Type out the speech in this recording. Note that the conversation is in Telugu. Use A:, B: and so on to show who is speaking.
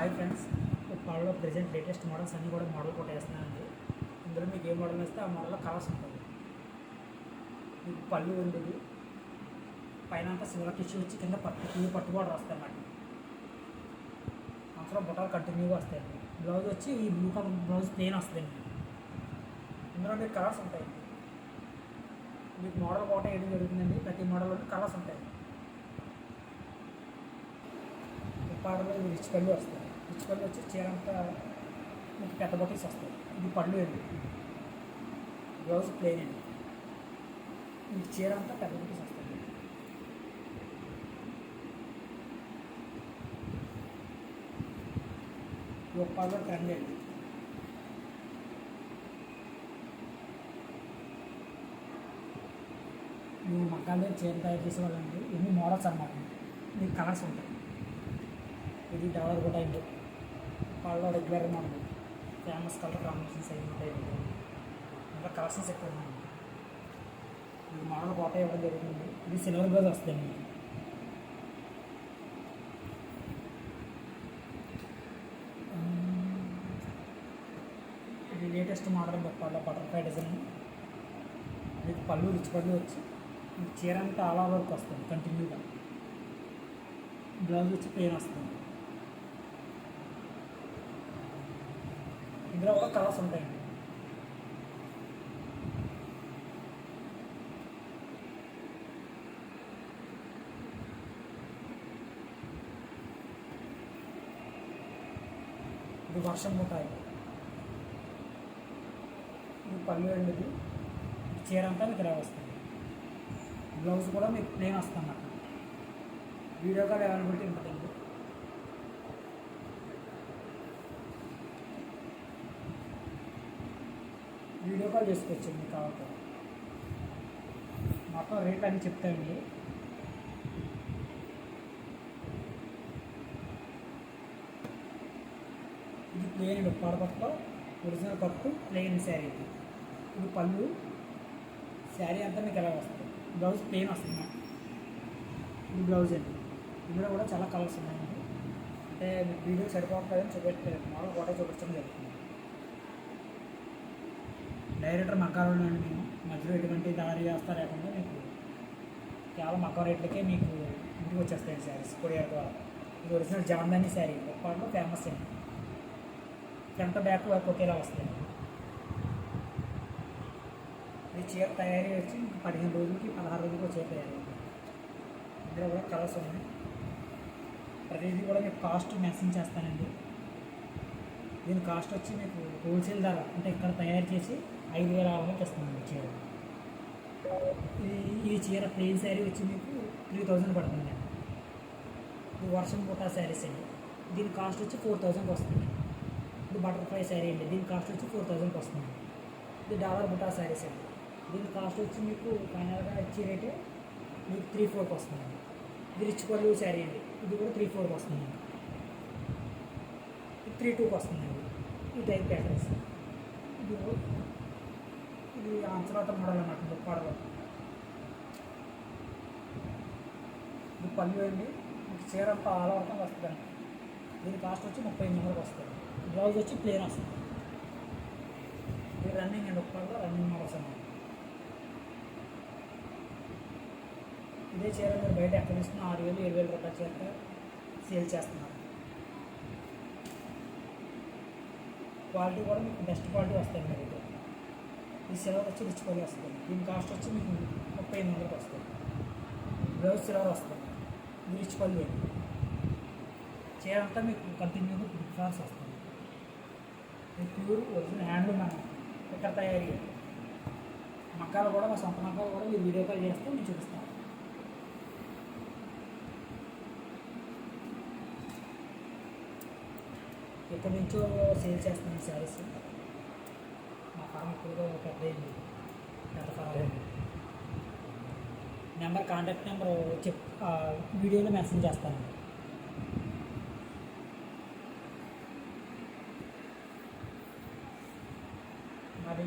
A: Hi friends. ఫ్లిప్కార్ట్లో ప్రజెంట్ లేటెస్ట్ మోడల్స్ అన్నీ కూడా మోడల్ కొట్టేస్తున్నానండి ఇందులో మీకు ఏ మోడల్ వస్తే ఆ మోడల్లో కలర్స్ ఉంటుంది మీకు పళ్ళు ఉండేది. పైన అంతా సిల్వర్ టిష్యూ వచ్చి కింద పట్టు కింద పట్టు కూడా వస్తాయి అన్నమాట అందులో బుట్టాలు కంటిన్యూగా వస్తాయండి బ్లౌజ్ వచ్చి ఈ బ్లూ కలర్ బ్లౌజ్ ప్లెయిన్ వస్తుందండి ఇందులో మీకు కలర్స్ ఉంటాయి. మీకు మోడల్ కోట వేయడం జరుగుతుందండి. ప్రతి మోడల్లో కలర్స్ ఉంటాయి. పాడలో రిచ్ పళ్ళు వస్తాయి. పుచ్చుకొని వచ్చి చీర అంతా మీకు పెద్ద బొటీస్ వస్తాయి. ఇది పళ్ళు అండి. బ్లౌజ్ ప్లేన్ అండి. మీకు చీర అంతా పెద్ద బొటీస్ వస్తాయి. గొప్పగా ట్రెండ్ అండి. నువ్వు మగ్గాలు చీర తయారు చేసే వాళ్ళండి ఇన్ని మోడల్స్ అన్నమాట. మీకు కలర్స్ ఉంటాయి. ఇది డెవలప్ కూడా అయింది. వాళ్ళు రెగ్యులర్గా మనం ఫేమస్ కలర్ కాంబినేషన్స్ అయిన ఉంటాయి ఇంకా కలెక్షన్స్ ఎక్కువ ఉన్నాయి. ఇది మోడల్ కోట ఇవ్వడం జరుగుతుంది ఇది సిల్వర్ గ్లాస్ వస్తుంది ఇది లేటెస్ట్ మోడల్ చెప్పాలి బటర్ఫ్లై డిజైన్ ఇది పళ్ళు రిచ్ పళ్ళు వచ్చి చీర అంతా ఆల్ వరకు వస్తుంది కంటిన్యూగా బ్లౌజ్ వచ్చి ప్లేన్ వస్తుంది. ఇందులో ఒక కలర్స్ ఉంటాయండి ఇది వర్షం ఉంటాయి ఇది పళ్ళు ఇది చీర అంతా మీకు ఇలా వస్తుంది. బ్లౌజ్ కూడా మీకు ప్లేన్ వస్తుంది అన్నమాట వీడియో కాల్ అవైలబిలిటీ ఉంటుంది వీడియో కాల్ చేసుకోవచ్చు మీకు కావాలి మొత్తం రేట్ అని చెప్తానండి ఇది ప్లేన్ పడపట్లో ఒరిజినల్ పట్టు ప్లెయిన్ శారీ ఇది. ఇది పళ్ళు శారీ అంతా మీకు ఎలా వస్తుంది? బ్లౌజ్ ప్లెయిన్ వస్తుంది ఇది బ్లౌజ్ అండి. ఇందులో కూడా చాలా కలర్స్ ఉన్నాయండి. అంటే వీడియో సరిపోతుందని చూపెట్టలేదు. మామూలు ఫోటో చూపించడం జరుగుతుంది. డైరెక్టర్ మక్కాలో అండి మేము. మధ్యలో ఎటువంటి దారి చేస్తా లేకుండా మీకు కేవలం మక్క రేట్లకే మీకు ఇంటికి వచ్చేస్తాయి శారీస్ కొరియర్ ద్వారా. ఇది ఒరిజినల్ జామ్దాని శారీ. ఒక్కట్లో ఫేమస్ అండి. ఫ్రంట్ బ్యాక్ వర్క్ ఒకేలా వస్తాయి ఇది చీర తయారీ వచ్చి పదిహేను రోజులకి పదహారు రోజులకి చీర తయారీ. ఇందులో కూడా కలర్స్ ఉన్నాయి. ప్రతిదీ కూడా మీకు కాస్ట్ మెసేజ్ చేస్తానండి. దీని కాస్ట్ వచ్చి మీకు హోల్సేల్ ధర అంటే ఇక్కడ తయారు చేసి ఐదు వేల ఆరు వందలకి ఇస్తున్నాను చీర. ఈ చీర ప్లెయిన్ శారీ వచ్చి మీకు త్రీ థౌజండ్ పడుతుంది ఇది వర్షం పూట శారీస్ అండి. దీని కాస్ట్ వచ్చి ఫోర్ థౌజండ్కి వస్తుంది. ఇది బటర్ఫ్లై శారీ అండి. దీని కాస్ట్ వచ్చి ఫోర్ థౌజండ్కి వస్తుంది. ఇది డాలర్ బుటా శారీస్ అండి. దీని కాస్ట్ వచ్చి మీకు ఫైనల్గా వచ్చే రేటే మీకు త్రీ ఫోర్కి వస్తుంది ఇది రిచ్ పళ్ళు శారీ అండి. ఇది కూడా త్రీ ఫోర్కి వస్తుందండి ఇది త్రీ టూకి వస్తుందండి. ఈ టైప్ ప్యాటర్న్స్ ఇది ఇది అంచనాట మోడల్ అన్నమాట దుప్పాడలో ఇది పళ్ళు అండి మీకు చీర అంతా ఆల్ వస్తుంది అండి దీని కాస్ట్ వచ్చి ముప్పై ఎనిమిది వందలకు వస్తుంది. బ్లౌజ్ వచ్చి ప్లేన్ వస్తుంది. ఇది రన్నింగ్ అండి ఒక్కళ్ళలో రన్నింగ్ మోడల్స్ అన్నమాట ఇదే చీర మీరు బయట ఎక్కడ తీసుకున్న ఆరు వేలు ఏడు వేల రూపాయల చీర సేల్ చేస్తున్నారు. క్వాలిటీ కూడా మీకు బెస్ట్ క్వాలిటీ వస్తాయి మీరు ఈ సిల్వర్ వచ్చి రిచ్ క్వాలిటీ వస్తుంది దీని కాస్ట్ వచ్చి మీకు ముప్పై ఎనిమిది వందలకు వస్తుంది బ్లౌజ్ సిల్వర్ వస్తుంది. ఇది రిచ్ క్వాలిటీ చీర అంతా మీకు కంటిన్యూగా ఫ్రాన్స్ వస్తుంది. ఇది ప్యూర్ ఒరిజినల్ హ్యాండ్లూమ్ అన్నమాట ఇక్కడ తయారీ మక్కాలు కూడా మా సొంత మక్కాలు కూడా మీరు వీడియో కాల్ చేస్తే నేను చూపిస్తాను ఎక్కడి నుంచో సేల్ చేస్తున్నాను శారీస్ ఫారం ఎక్కువగా పెద్ద అయింది పెద్ద ఫారం నెంబర్ కాంటాక్ట్ నెంబర్ చెప్ వీడియోలో మెన్షన్ చేస్తాను. మరి